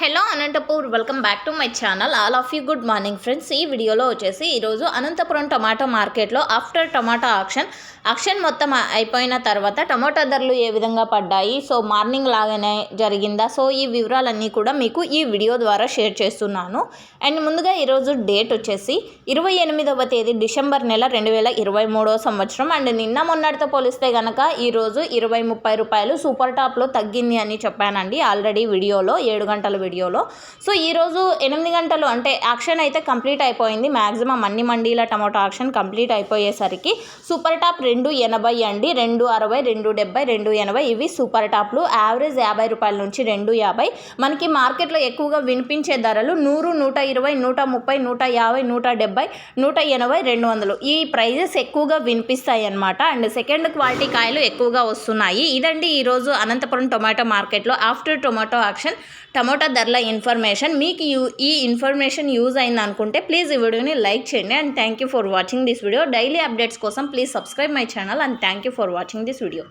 Hello Anantapur welcome back to my channel. All of you good morning friends. ఈ వీడియోలో వచ్చేసి ఈరోజు Anantapuram tomato మార్కెట్లో ఆఫ్టర్ టమాటో ఆక్షన్. ఆక్షన్ మొత్తం అయిపోయిన తర్వాత టమాటా ధరలు ఏ విధంగా పడ్డాయి? సో మార్నింగ్ లాగానే జరిగిందా? సో ఈ వివరాలన్నీ కూడా మీకు ఈ వీడియో ద్వారా షేర్ చేస్తున్నాను. అండ్ ముందుగా ఈరోజు డేట్ వచ్చేసి ఇరవై ఎనిమిదవ తేదీ డిసెంబర్ నెల రెండు వేల ఇరవై మూడవ సంవత్సరం. అండ్ నిన్న మొన్నటితో పోలిస్తే కనుక ఈరోజు ఇరవై ముప్పై రూపాయలు సూపర్ టాప్లో తగ్గింది అని చెప్పానండి. ఆల్రెడీ వీడియోలో ఏడు గంటల వీడియోలో. సో ఈరోజు ఎనిమిది గంటలు అంటే యాక్షన్ అయితే కంప్లీట్ అయిపోయింది. మ్యాక్సిమం అన్ని మండీల టమాటో యాక్షన్ కంప్లీట్ అయిపోయేసరికి సూపర్ టాప్ రెండు ఎనభై అండి. రెండు అరవై రెండు డెబ్బై రెండు ఎనభై ఇవి సూపర్ టాప్లు. యావరేజ్ యాభై రూపాయల నుంచి రెండు యాభై. మనకి మార్కెట్లో ఎక్కువగా వినిపించే ధరలు నూరు నూట ఇరవై నూట ముప్పై నూట యాభై నూట డెబ్బై నూట ఎనభై రెండు వందలు. ఈ ప్రైజెస్ ఎక్కువగా వినిపిస్తాయి అన్నమాట. అండ్ సెకండ్ క్వాలిటీ కాయలు ఎక్కువగా వస్తున్నాయి. ఇదండి ఈరోజు అనంతపురం టొమాటో మార్కెట్లో ఆఫ్టర్ టొమాటో యాక్షన్ టమోటా ధరల ఇన్ఫర్మేషన్ మీకు యూ ఈ ఇన్ఫర్మేషన్ యూజ్ అయింది అనుకుంటే ప్లీజ్ ఈ వీడియోని లైక్ చేయండి. And thank you for watching this video daily updates కోసం please subscribe my channel and thank you for watching this video